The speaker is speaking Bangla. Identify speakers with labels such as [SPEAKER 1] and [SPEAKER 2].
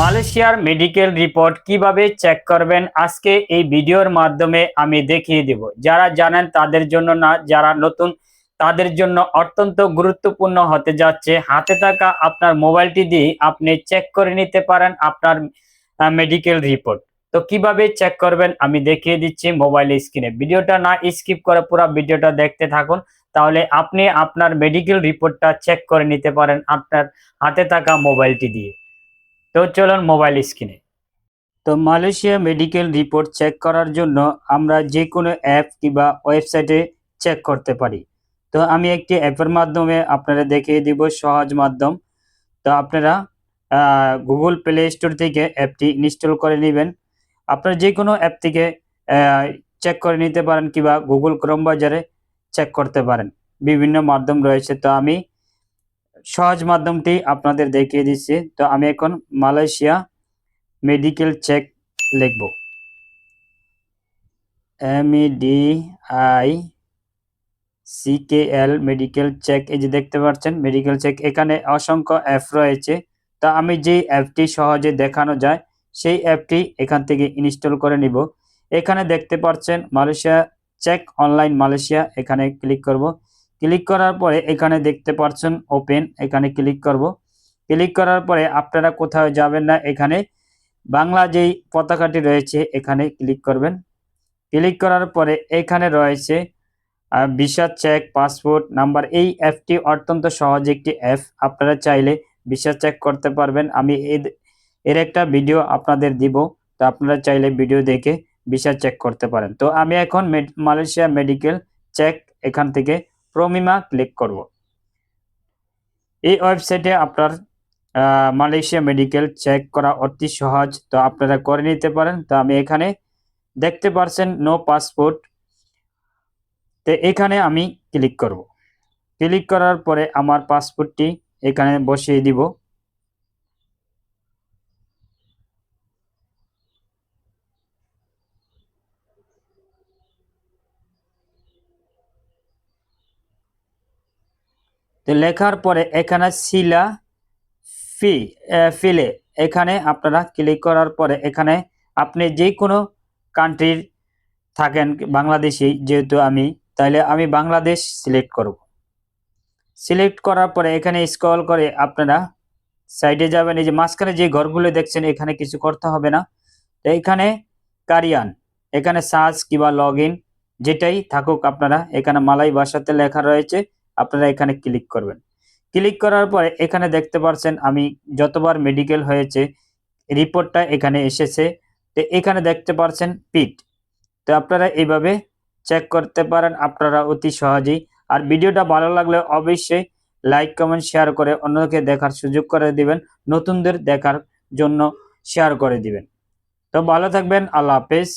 [SPEAKER 1] মালয়েশিয়ার মেডিকেল রিপোর্ট কীভাবে চেক করবেন? আজকে এই ভিডিওর মাধ্যমে আমি দেখিয়ে দেব। যারা জানেন তাদের জন্য না, যারা নতুন তাদের জন্য অত্যন্ত গুরুত্বপূর্ণ হতে যাচ্ছে। হাতে থাকা আপনার মোবাইলটি দিয়ে আপনি চেক করে নিতে পারেন আপনার মেডিকেল রিপোর্ট তো কীভাবে চেক করবেন আমি দেখিয়ে দিচ্ছি মোবাইল স্ক্রিনে। ভিডিওটা না স্কিপ করে পুরো ভিডিওটা দেখতে থাকুন। তাহলে আপনি আপনার মেডিকেল রিপোর্টটা চেক করে নিতে পারেন আপনার হাতে থাকা মোবাইলটি দিয়ে। তো চলুন মোবাইল স্ক্রিনে তো মালয়েশিয়া মেডিকেল রিপোর্ট চেক করার জন্য আমরা যে কোনো অ্যাপ কিংবা ওয়েবসাইটে চেক করতে পারি। তো আমি একটি অ্যাপের মাধ্যমে আপনারা দেখিয়ে দিব সহজ মাধ্যম। তো আপনারা গুগল প্লে স্টোর থেকে অ্যাপটি ইনস্টল করে নেবেন। আপনারা যে কোনো অ্যাপ থেকে চেক করে নিতে পারেন কিংবা গুগল ক্রোম বাজারে চেক করতে পারেন। বিভিন্ন মাধ্যম রয়েছে। তো আমি সহজ মাধ্যমটি আপনাদের দেখিয়ে দিচ্ছি। তো আমি এখন মালয়েশিয়া মেডিকেল চেক লিখব। M D I C K L medical check, এই যে দেখতে পাচ্ছেন, মেডিকেল চেক। এখানে অসংখ্য অ্যাপ রয়েছে। তা আমি যে অ্যাপটি সহজে দেখানো যায়, সেই অ্যাপটি এখান থেকে ইনস্টল করে নিব। এখানে দেখতে পাচ্ছেন মালয়েশিয়া চেক অনলাইন মালয়েশিয়া, এখানে ক্লিক করব। ক্লিক করার পরে এখানে দেখতে পাচ্ছেন ওপেন, এখানে ক্লিক করব। ক্লিক করার পরে আপনারা কোথাও যাবেন না, এখানে বাংলা যেই পতাকাটি রয়েছে এখানে ক্লিক করবেন। ক্লিক করার পরে এখানে রয়েছে ভিসা চেক, পাসপোর্ট, নাম্বার, এই অ্যাপটি অত্যন্ত সহজ একটি অ্যাপ। আপনারা চাইলে ভিসা চেক করতে পারবেন। আমি এর একটা ভিডিও আপনাদের দিব, তো আপনারা চাইলে ভিডিও দেখে ভিসা চেক করতে পারেন। তো আমি এখন মালয়েশিয়া মেডিকেল চেক এখান থেকে প্রমিমা ক্লিক করব। এই ওয়েবসাইটে আপনার মালয়েশিয়া মেডিকেল চেক করা অতি সহজ। তো আপনারা করে নিতে পারেন। তো আমি এখানে দেখতে পারছেন নো পাসপোর্ট তো এখানে আমি ক্লিক করব। ক্লিক করার পরে আমার পাসপোর্টটি এখানে বসিয়ে দিব। তো লেখার পরে এখানে শিলা ফি ফিলে। এখানে আপনারা ক্লিক করার পরে এখানে আপনি যে কোনো কান্ট্রির থাকেন, বাংলাদেশি যেহেতু আমি, তাহলে আমি বাংলাদেশ সিলেক্ট করব। সিলেক্ট করার পরে এখানে স্ক্রল করে আপনারা সাইডে যাবেন, এই যে মাঝখানে যে ঘরগুলো দেখছেন, এখানে কিছু করতে হবে না। তো এখানে কারিয়ান, এখানে সার্চ কিংবা লগ যেটাই থাকুক আপনারা, এখানে মালাই ভাষাতে লেখা রয়েছে। আপনারা এখানে ক্লিক করবেন। ক্লিক করার পরে এখানে দেখতে পাচ্ছেন আমি যতবার মেডিকেল হয়েছে রিপোর্টটা এখানে এসেছে। তো এখানে দেখতে পাচ্ছেন পিট তো আপনারা এইভাবে চেক করতে পারেন, আপনারা অতি সহজেই। আর ভিডিওটা ভালো লাগলে অবশ্যই লাইক কমেন্ট শেয়ার করে অন্যকে দেখার সুযোগ করে দিবেন, নতুনদের দেখার জন্য শেয়ার করে দিবেন। তো ভালো থাকবেন, আল্লাহ হাফেজ।